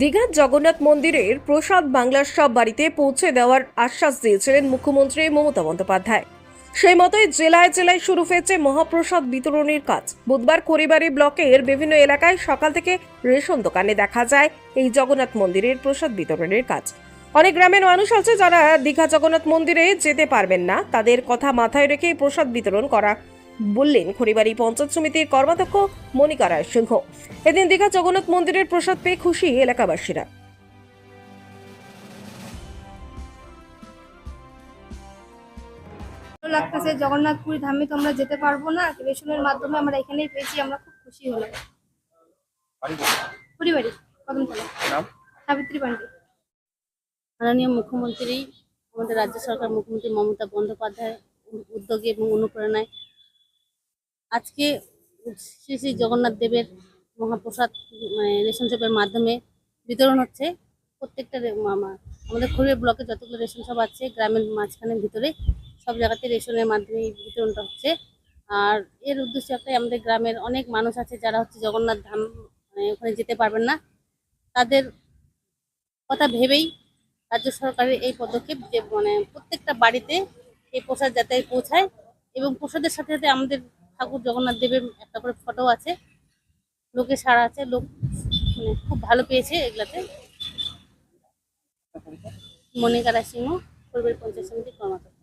দীঘার জগন্নাথ মন্দিরের প্রসাদ বাংলার সব বাড়িতে পৌঁছে দেওয়ার আশ্বাস দিয়েছিলেন মুখ্যমন্ত্রী মমতা বন্দ্যোপাধ্যায়। সেই মতোই জেলায় জেলায় শুরু হয়েছে মহাপ্রসাদ বিতরণের কাজ। বুধবার খড়িবাড়ি ব্লকের বিভিন্ন এলাকায় সকাল থেকে রেশন দোকানে দেখা যায় এই জগন্নাথ মন্দিরের প্রসাদ বিতরণের কাজ। অনেক গ্রামের মানুষ আছে যারা দীঘা জগন্নাথ মন্দিরে যেতে পারবেন না। তাদের কথা মাথায় রেখে প্রসাদ বিতরণ করা বললেন খড়িবাড়ি পঞ্চায়েত সমিতির কর্মাধ্যক্ষ মনিকা রায় সিংহ এদিন দীঘা জগন্নাথ মন্দিরের প্রসাদ পেয়ে খুশি এলাকাবাসীরা। ভালো লাগতেছে জগন্নাথপুরী ধামে তো আমরা যেতে পারব না রেশনের মাধ্যমে আমরা এখানেই পেয়েছি আমরা খুব খুশি হলাম। পরিবারই কদমতলা। সাবিত্রী পান্ডে মাননীয় মুখ্যমন্ত্রী আমাদের রাজ্য সরকার মুখ্যমন্ত্রী মমতা বন্দ্যোপাধ্যায় উদ্যোগে এবং অনুপ্রেরণায় আজকে শ্রী শ্রী জগন্নাথ দেবের মহাপ্রসাদ মানে রেশন শপের মাধ্যমে বিতরণ হচ্ছে। প্রত্যেকটা আমাদের খড়িয়া ব্লকে যতগুলো রেশন শপ আছে, গ্রামের মাঝখানের ভিতরে সব জায়গাতে রেশনের মাধ্যমে বিতরণটা হচ্ছে। আর এর উদ্দেশ্য একটাই, আমাদের গ্রামের অনেক মানুষ আছে যারা হচ্ছে জগন্নাথ ধাম মানে ওখানে যেতে পারবেন না। তাদের কথা ভেবেই রাজ্য সরকারের এই পদক্ষেপ যে মানে প্রত্যেকটা বাড়িতে এই প্রসাদ যাতে পৌঁছায় এবং প্রসাদের সাথে সাথে আমাদের ঠাকুর জগন্নাথ দেবের একটা করে ফটো আছে। লোকে সারা আছে, লোক মানে খুব ভালো পেয়েছে এগুলাতে। মনিকা রায় সিংহ, পরিবার পঞ্চায়েত সমিতি কর্মকর্তা